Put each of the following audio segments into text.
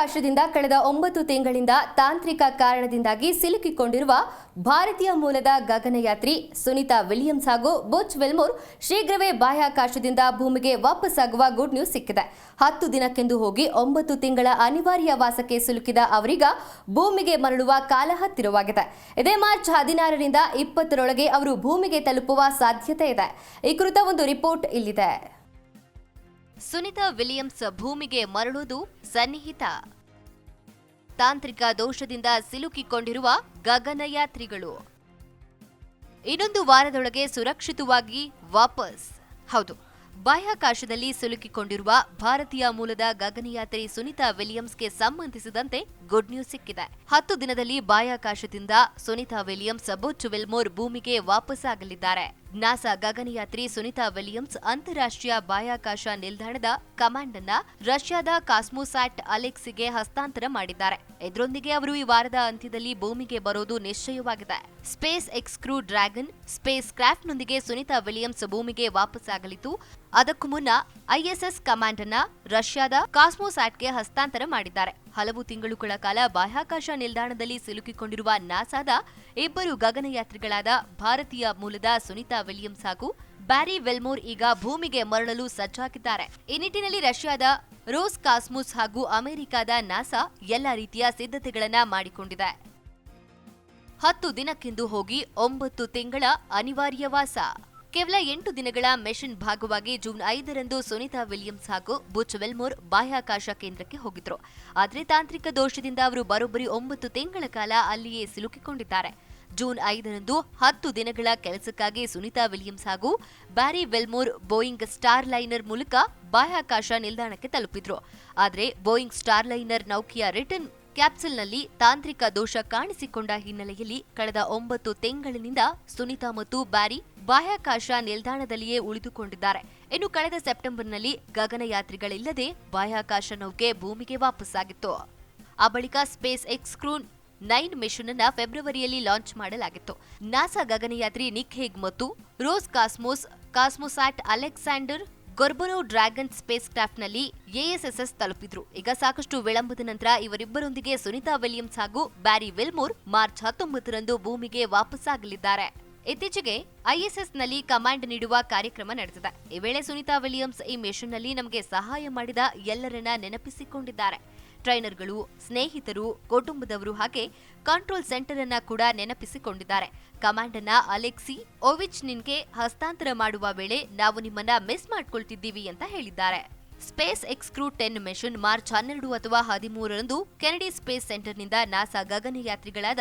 ಬಾಹ್ಯಾಕಾಶದಿಂದ ಕಳೆದ ಒಂಬತ್ತು ತಿಂಗಳಿಂದ ತಾಂತ್ರಿಕ ಕಾರಣದಿಂದಾಗಿ ಸಿಲುಕಿಕೊಂಡಿರುವ ಭಾರತೀಯ ಮೂಲದ ಗಗನಯಾತ್ರಿ ಸುನೀತಾ ವಿಲಿಯಮ್ಸ್ ಹಾಗೂ ಬುಚ್ ವೆಲ್ಮೋರ್ ಶೀಘ್ರವೇ ಬಾಹ್ಯಾಕಾಶದಿಂದ ಭೂಮಿಗೆ ವಾಪಸ್ಸಾಗುವ ಗುಡ್ ನ್ಯೂಸ್ ಸಿಕ್ಕಿದೆ. ಹತ್ತು ದಿನಕ್ಕೆಂದು ಹೋಗಿ ಒಂಬತ್ತು ತಿಂಗಳ ಅನಿವಾರ್ಯ ವಾಸಕ್ಕೆ ಸಿಲುಕಿದ ಅವರೀಗ ಭೂಮಿಗೆ ಮರಳುವ ಕಾಲ ಹತ್ತಿರವಾಗಿದೆ ಇದೇ ಮಾರ್ಚ್ ಹದಿನಾರರಿಂದ ಇಪ್ಪತ್ತರೊಳಗೆ ಅವರು ಭೂಮಿಗೆ ತಲುಪುವ ಸಾಧ್ಯತೆ ಇದೆ. ಈ ಕುರಿತ ಒಂದು ರಿಪೋರ್ಟ್ ಇಲ್ಲಿದೆ. ಸುನಿತಾ ವಿಲಿಯಮ್ಸ್ ಭೂಮಿಗೆ ಮರಳುವುದು ಸನ್ನಿಹಿತ. ತಾಂತ್ರಿಕ ದೋಷದಿಂದ ಸಿಲುಕಿಕೊಂಡಿರುವ ಗಗನಯಾತ್ರಿಗಳು ಇನ್ನೊಂದು ವಾರದೊಳಗೆ ಸುರಕ್ಷಿತವಾಗಿ ವಾಪಸ್. ಹೌದು. ಬಾಹ್ಯಾಕಾಶದಲ್ಲಿ ಸಿಲುಕಿಕೊಂಡಿರುವ ಭಾರತೀಯ ಮೂಲದ ಗಗನಯಾತ್ರಿ ಸುನಿತಾ ವಿಲಿಯಮ್ಸ್ಗೆ ಸಂಬಂಧಿಸಿದಂತೆ ಗುಡ್ ನ್ಯೂಸ್ ಸಿಕ್ಕಿದೆ. ಹತ್ತು ದಿನದಲ್ಲಿ ಬಾಹ್ಯಾಕಾಶದಿಂದ ಸುನಿತಾ ವಿಲಿಯಮ್ಸ್, ಬುಚ್ ವಿಲ್ಮೋರ್ ಭೂಮಿಗೆ ವಾಪಸ್ಸಾಗಲಿದ್ದಾರೆ. ನಾಸಾ ಗಗನಯಾತ್ರಿ ಸುನಿತಾ ವಿಲಿಯಮ್ಸ್ ಅಂತಾರಾಷ್ಟ್ರೀಯ ಬಾಹ್ಯಾಕಾಶ ನಿಲ್ದಾಣದ ಕಮಾಂಡ್ ಅನ್ನ ರಷ್ಯಾದ ಕಾಸ್ಮೋಸ್ಯಾಟ್ ಅಲೆಕ್ಸಿಗೆ ಹಸ್ತಾಂತರ ಮಾಡಿದ್ದಾರೆ. ಇದರೊಂದಿಗೆ ಅವರು ಈ ವಾರದ ಅಂತ್ಯದಲ್ಲಿ ಭೂಮಿಗೆ ಬರೋದು ನಿಶ್ಚಯವಾಗಿದೆ. SpaceX crew dragon, space ಕ್ರಾಫ್ಟ್ನೊಂದಿಗೆ ಸುನಿತಾ ವಿಲಿಯಮ್ಸ್ ಭೂಮಿಗೆ ವಾಪಸ್ಸಾಗಲಿದ್ದು ಅದಕ್ಕೂ ಮುನ್ನ ಐಎಸ್ಎಸ್ ಕಮಾಂಡ್ ಅನ್ನ ರಷ್ಯಾದ ಕಾಸ್ಮೋಸ್ಯಾಟ್ಗೆ ಹಸ್ತಾಂತರ ಮಾಡಿದ್ದಾರೆ. ಹಲವು ತಿಂಗಳುಗಳ ಕಾಲ ಬಾಹ್ಯಾಕಾಶ ನಿಲ್ದಾಣದಲ್ಲಿ ಸಿಲುಕಿಕೊಂಡಿರುವ ನಾಸಾದ ಇಬ್ಬರು ಗಗನಯಾತ್ರಿಗಳಾದ ಭಾರತೀಯ ಮೂಲದ ಸುನಿತಾ ವಿಲಿಯಮ್ಸ್ ಹಾಗೂ ಬ್ಯಾರಿ ವೆಲ್ಮೋರ್ ಈಗ ಭೂಮಿಗೆ ಮರಳಲು ಸಜ್ಜಾಗಿದ್ದಾರೆ. ಈ ನಿಟ್ಟಿನಲ್ಲಿ ರಷ್ಯಾದ ರೋಸ್ ಕಾಸ್ಮೋಸ್ ಹಾಗೂ ಅಮೆರಿಕದ ನಾಸಾ ಎಲ್ಲ ರೀತಿಯ ಸಿದ್ಧತೆಗಳನ್ನ ಮಾಡಿಕೊಂಡಿದೆ. ಹತ್ತು ದಿನಕ್ಕೆಂದು ಹೋಗಿ ಒಂಬತ್ತು ತಿಂಗಳ ಅನಿವಾರ್ಯ ವಾಸ. ಕೇವಲ ಎಂಟು ದಿನಗಳ ಮಿಷನ್ ಭಾಗವಾಗಿ ಜೂನ್ ಐದರಂದು ಸುನಿತಾ ವಿಲಿಯಮ್ಸ್ ಹಾಗೂ ಬುಚ್ ವೆಲ್ಮೋರ್ ಬಾಹ್ಯಾಕಾಶ ಕೇಂದ್ರಕ್ಕೆ ಹೋಗಿದ್ರು. ಆದರೆ ತಾಂತ್ರಿಕ ದೋಷದಿಂದ ಅವರು ಬರೋಬ್ಬರಿ ಒಂಬತ್ತು ತಿಂಗಳ ಕಾಲ ಅಲ್ಲಿಯೇ ಸಿಲುಕಿಕೊಂಡಿದ್ದಾರೆ. ಜೂನ್ ಐದರಂದು ಹತ್ತು ದಿನಗಳ ಕೆಲಸಕ್ಕಾಗಿ ಸುನಿತಾ ವಿಲಿಯಮ್ಸ್ ಹಾಗೂ Barry Wilmore Boeing Starliner ಮೂಲಕ ಬಾಹ್ಯಾಕಾಶ ನಿಲ್ದಾಣಕ್ಕೆ ತಲುಪಿದ್ರು. ಆದರೆ ಬೋಯಿಂಗ್ ಸ್ಟಾರ್ ಲೈನರ್ ನೌಕೆಯ ರಿಟರ್ನ್ ಕ್ಯಾಪ್ಸೂಲ್ನಲ್ಲಿ ತಾಂತ್ರಿಕ ದೋಷ ಕಾಣಿಸಿಕೊಂಡ ಹಿನ್ನೆಲೆಯಲ್ಲಿ ಕಳೆದ ಒಂಬತ್ತು ತಿಂಗಳಿನಿಂದ ಸುನಿತಾ ಮತ್ತು ಬ್ಯಾರಿ ಬಾಹ್ಯಾಕಾಶ ನಿಲ್ದಾಣದಲ್ಲಿಯೇ ಉಳಿದುಕೊಂಡಿದ್ದಾರೆ. ಇನ್ನು ಕಳೆದ ಸೆಪ್ಟೆಂಬರ್ನಲ್ಲಿ ಗಗನಯಾತ್ರಿಗಳಿಲ್ಲದೆ ಬಾಹ್ಯಾಕಾಶ ನೌಕೆ ಭೂಮಿಗೆ ವಾಪಸ್ಸಾಗಿತ್ತು. ಆ ಬಳಿಕ ಸ್ಪೇಸ್ ಎಕ್ಸ್ ಕ್ರೂನ್ ನೈನ್ ಮಿಷನ್ ಅನ್ನ ಫೆಬ್ರವರಿಯಲ್ಲಿ ಲಾಂಚ್ ಮಾಡಲಾಗಿತ್ತು. ನಾಸಾ ಗಗನಯಾತ್ರಿ ನಿಕ್ ಹೇಗ್ ಮತ್ತು Roscosmos ಕಾಸ್ಮೋಸಾಟ್ Alexander Gorbunov dragon space ಕ್ರಾಫ್ಟ್ನಲ್ಲಿ ಎಎಸ್ಎಸ್ಎಸ್ ತಲುಪಿದ್ರು. ಈಗ ಸಾಕಷ್ಟು ವಿಳಂಬದ ನಂತರ ಇವರಿಬ್ಬರೊಂದಿಗೆ ಸುನಿತಾ ವಿಲಿಯಮ್ಸ್ ಹಾಗೂ ಬ್ಯಾರಿ ವಿಲ್ಮೋರ್ ಮಾರ್ಚ್ ಹತ್ತೊಂಬತ್ತರಂದು ಭೂಮಿಗೆ ವಾಪಸ್ಸಾಗಲಿದ್ದಾರೆ. ಇತ್ತೀಚೆಗೆ ಐಎಸ್ಎಸ್ನಲ್ಲಿ ಕಮಾಂಡ್ ನೀಡುವ ಕಾರ್ಯಕ್ರಮ ನಡೆದಿದೆ. ಈ ವೇಳೆ ಸುನಿತಾ ವಿಲಿಯಮ್ಸ್ ಈ ಮಿಷನ್ನಲ್ಲಿ ನಮಗೆ ಸಹಾಯ ಮಾಡಿದ ಎಲ್ಲರನ್ನ ನೆನಪಿಸಿಕೊಂಡಿದ್ದಾರೆ. ಟ್ರೈನರ್ಗಳು, ಸ್ನೇಹಿತರು, ಕುಟುಂಬದವರು ಹಾಗೆ ಕಂಟ್ರೋಲ್ ಸೆಂಟರ್ ಅನ್ನ ಕೂಡ ನೆನಪಿಸಿಕೊಂಡಿದ್ದಾರೆ. ಕಮಾಂಡ್ ಅನ್ನ ಅಲೆಕ್ಸಿ ಓವಿಚ್ ನಿನ್ಗೆ ಹಸ್ತಾಂತರ ಮಾಡುವ ವೇಳೆ ನಾವು ನಿಮ್ಮನ್ನ ಮಿಸ್ ಮಾಡ್ಕೊಳ್ತಿದ್ದೀವಿ ಅಂತ ಹೇಳಿದ್ದಾರೆ. Space X crew ten mission March ಹನ್ನೆರಡು ಅಥವಾ ಹದಿಮೂರರಂದು ಕೆನಡಿ ಸ್ಪೇಸ್ ಸೆಂಟರ್ನಿಂದ ನಾಸಾ ಗಗನಯಾತ್ರಿಗಳಾದ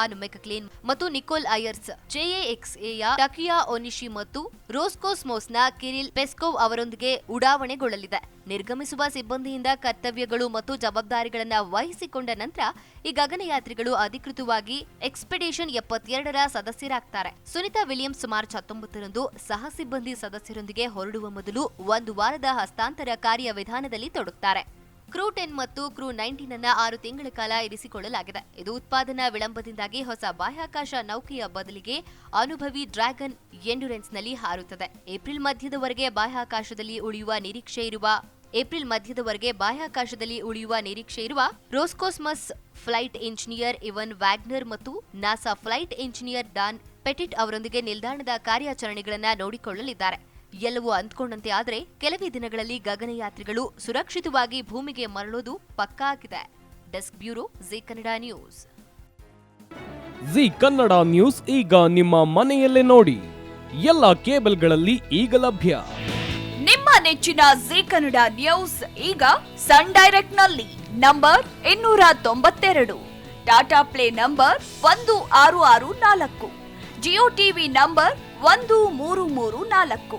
ಆನ್ ಮೆಕ್ಲೇನ್ ಮತ್ತು ನಿಕೋಲ್ ಐಯರ್ಸ್ ಜೆಎಎಕ್ಸ್ಎಯ ಟಕಿಯಾ ಒನಿಶಿ ಮತ್ತು ರೋಸ್ಕೋಸ್ಮೋಸ್ನ ಕಿರಿಲ್ ಪೆಸ್ಕೋವ್ ಅವರೊಂದಿಗೆ ಉಡಾವಣೆಗೊಳ್ಳಲಿದೆ. ನಿರ್ಗಮಿಸುವ ಸಿಬ್ಬಂದಿಯಿಂದ ಕರ್ತವ್ಯಗಳು ಮತ್ತು ಜವಾಬ್ದಾರಿಗಳನ್ನು ವಹಿಸಿಕೊಂಡ ನಂತರ ಈ ಗಗನಯಾತ್ರಿಗಳು ಅಧಿಕೃತವಾಗಿ ಎಕ್ಸ್ಪೆಡಿಷನ್ ಎಪ್ಪತ್ತೆರಡರ ಸದಸ್ಯರಾಗ್ತಾರೆ. ಸುನಿತಾ ವಿಲಿಯಮ್ಸ್ ಮಾರ್ಚ್ ಹತ್ತೊಂಬತ್ತರಂದು ಸಹ ಸಿಬ್ಬಂದಿ ಸದಸ್ಯರೊಂದಿಗೆ ಹೊರಡುವ ಮೊದಲು ಒಂದು ವಾರದ ಹಸ್ತಾಂತರ ಕಾರ್ಯವಿಧಾನದಲ್ಲಿ ತೊಡಗುತ್ತಾರೆ ಕ್ರೂ ಟೆನ್ ಮತ್ತು ಕ್ರೂ ನೈನ್ಟೀನ್ ಅನ್ನು ಆರು ತಿಂಗಳ ಕಾಲ ಇರಿಸಿಕೊಳ್ಳಲಾಗಿದೆ. ಇದು ಉತ್ಪಾದನಾ ವಿಳಂಬದಿಂದಾಗಿ ಹೊಸ ಬಾಹ್ಯಾಕಾಶ ನೌಕೆಯ ಬದಲಿಗೆ ಅನುಭವಿ ಡ್ರ್ಯಾಗನ್ ಎಂಡ್ಯೂರೆನ್ಸ್ನಲ್ಲಿ ಹಾರುತ್ತದೆ. ಏಪ್ರಿಲ್ ಮಧ್ಯದವರೆಗೆ ಬಾಹ್ಯಾಕಾಶದಲ್ಲಿ ಉಳಿಯುವ ನಿರೀಕ್ಷೆ ಇರುವ, ಏಪ್ರಿಲ್ ಮಧ್ಯದವರೆಗೆ ಬಾಹ್ಯಾಕಾಶದಲ್ಲಿ ಉಳಿಯುವ ನಿರೀಕ್ಷೆ ಇರುವ Roscosmos flight engineer Ivan Wagner ಮತ್ತು NASA flight engineer Don Pettit ಅವರೊಂದಿಗೆ ನಿಲ್ದಾಣದ ಕಾರ್ಯಾಚರಣೆಗಳನ್ನು ನೋಡಿಕೊಳ್ಳಲಿದ್ದಾರೆ. ಎಲ್ಲವೂ ಅಂದ್ಕೊಂಡಂತೆ ಆದರೆ ಕೆಲವೇ ದಿನಗಳಲ್ಲಿ ಗಗನಯಾತ್ರಿಗಳು ಸುರಕ್ಷಿತವಾಗಿ ಭೂಮಿಗೆ ಮರಳೋದು ಪಕ್ಕಾ ಆಗಿದೆ desk bureau Zee Kannada news. Zee Kannada news ಈಗ ನಿಮ್ಮ ಮನೆಯಲ್ಲೇ ನೋಡಿ. ಎಲ್ಲ ಕೇಬಲ್ಗಳಲ್ಲಿ ಈಗ ಲಭ್ಯ. ನಿಮ್ಮ ನೆಚ್ಚಿನ ಜಿ ಕನ್ನಡ ನ್ಯೂಸ್ ಈಗ ಸನ್ ಡೈರೆಕ್ಟ್ನಲ್ಲಿ ನಂಬರ್ ಇನ್ನೂರ ತೊಂಬತ್ತೆರಡು. ಟಾಟಾ ಪ್ಲೇ ನಂಬರ್ ಒಂದು ಆರು ಆರು ನಾಲ್ಕು. ಜಿಯೋ ಟಿವಿ ನಂಬರ್ ಒಂದು ಮೂರು ಮೂರು ನಾಲ್ಕು.